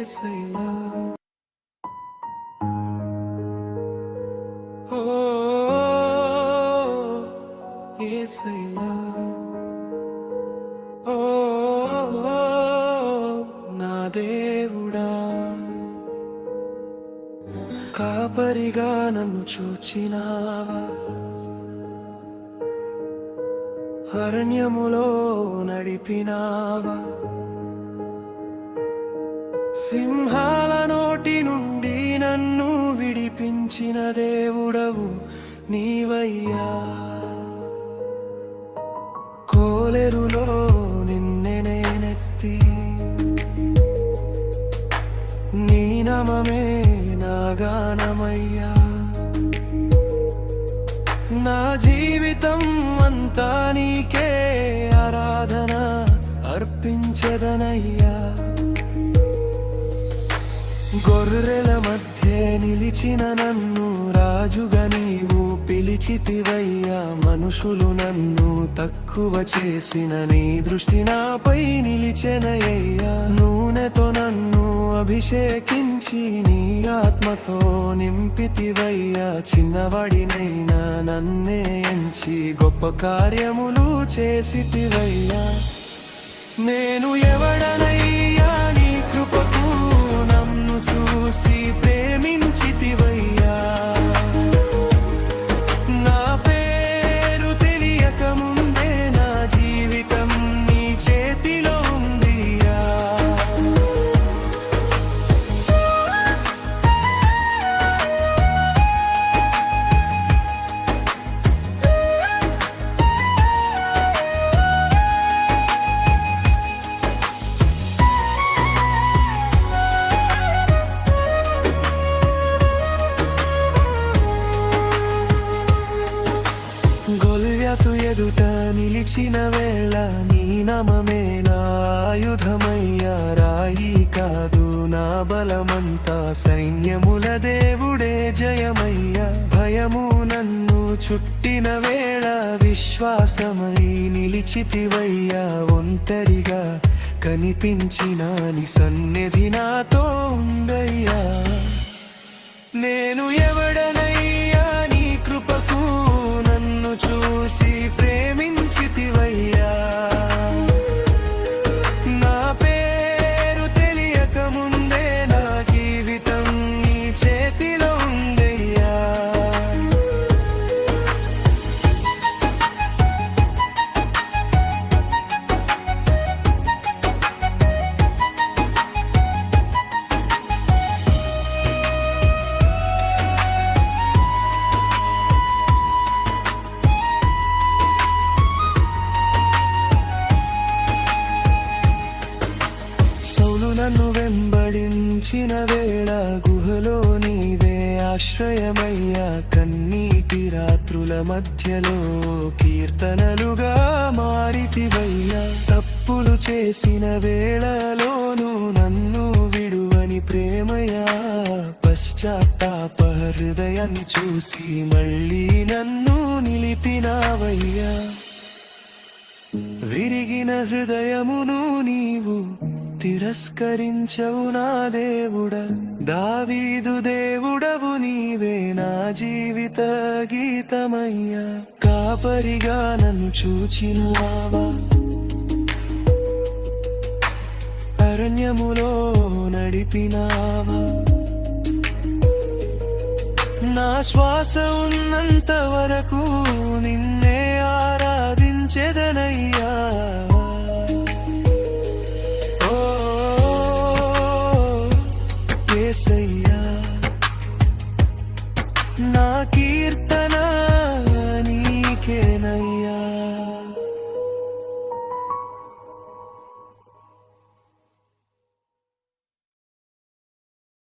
ఏసయ్యా ఓ ఏసయ్యా. ఓ నా దేవుడా. కాపరిగా నన్ను చూచినావా. అరణ్యములో నడిపినావా. సింహాల నోటి నుండి నన్ను విడిపించిన దేవుడవు నీవయ్యా. కోలెరులో నిన్నే నేనెత్తి నీ నమమే నాగానమయ్యా నా జీవితం అంతా నీకే ఆరాధన అర్పించదనయ్యా. గొర్రెల మధ్య నిలిచిన నన్ను రాజుగా నీవు పిలిచితివయ్యా. మనుషులు నన్ను తక్కువ చేసిన నీ దృష్టి నాపై నిలిచెనయ్యా. నూనెతో నన్ను అభిషేకించి నీ ఆత్మతో నింపితివయ్యా. చిన్నవాడినైనా నన్నే ఎంచి గొప్ప కార్యములు చేసితివయ్యా. నేను ఎవడనయ్యా? నిలిచిన వేళ నీ నమమే నాయుధమయ్యా రాయి కాదు నా బలమంతా సైన్యముల దేవుడే జయమయ్యా. భయము నన్ను చుట్టిన వేళ విశ్వాసమై నిలిచితివయ్యా. ఒంటరిగా కనిపించిన నీ సన్నిధి నాతో ఉందయ్యా. నేను ఎవ నన్ను వెంబడించిన వేళ గుహలో నీవే ఆశ్రయమయ్యా. కన్నీటి రాత్రుల మధ్యలో కీర్తనలుగా మారితివయ్యా. తప్పులు చేసిన వేళలోను నన్ను విడువని ప్రేమయా. పశ్చాత్తాప హృదయం చూసి మళ్ళీ నన్ను నిలిపినావయ్యా. విరిగిన హృదయమును నీవు తిరస్కరించవు నా దేవుడ దావీదు దేవుడవు నీవే నా జీవిత గీతమయ్యా. కాపరిగా నన్ను చూచినావా అరణ్యములో నడిపినావా? నా శ్వాస ఉన్నంత వరకు నిన్నే ఆరాధించెదే